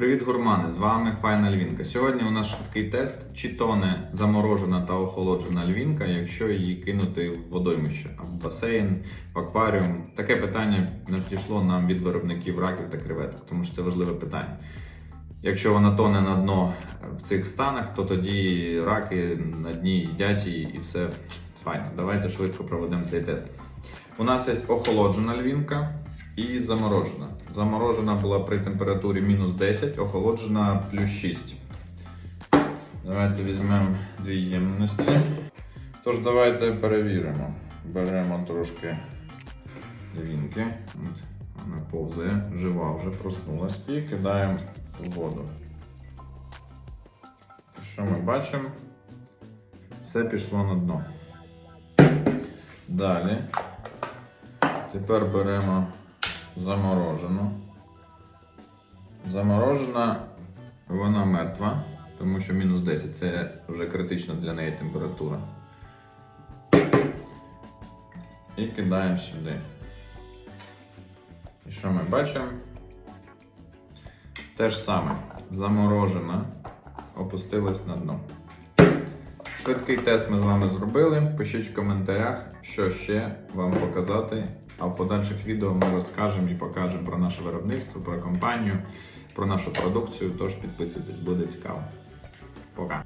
Привіт, гурмани! З вами Файна Львінка. Сьогодні у нас швидкий тест, чи тоне заморожена та охолоджена львінка, якщо її кинути в водоймище, в басейн, в акваріум. Таке питання надійшло нам від виробників раків та креветок, тому що це важливе питання. Якщо вона тоне на дно в цих станах, то тоді раки на дні їдять її і все файно. Давайте швидко проведемо цей тест. У нас є охолоджена львінка і заморожена. Заморожена була при температурі мінус 10, охолоджена плюс 6. Давайте візьмемо дві ємності. Тож давайте перевіримо. Беремо трошки львінки. Вона повзає, жива вже проснулась і кидаємо в воду. Що ми бачимо? Все пішло на дно. Далі. Тепер беремо заморожену. Заморожена вона мертва, тому що мінус 10 це вже критична для неї температура. І кидаємо сюди. І що ми бачимо? Те ж саме. Заморожена, опустилась на дно. Швидкий тест ми з вами зробили. Пишіть в коментарях, що ще вам показати. А в подальших відео ми розкажемо і покажемо про наше виробництво, про компанію, про нашу продукцію. Тож підписуйтесь, буде цікаво. Пока.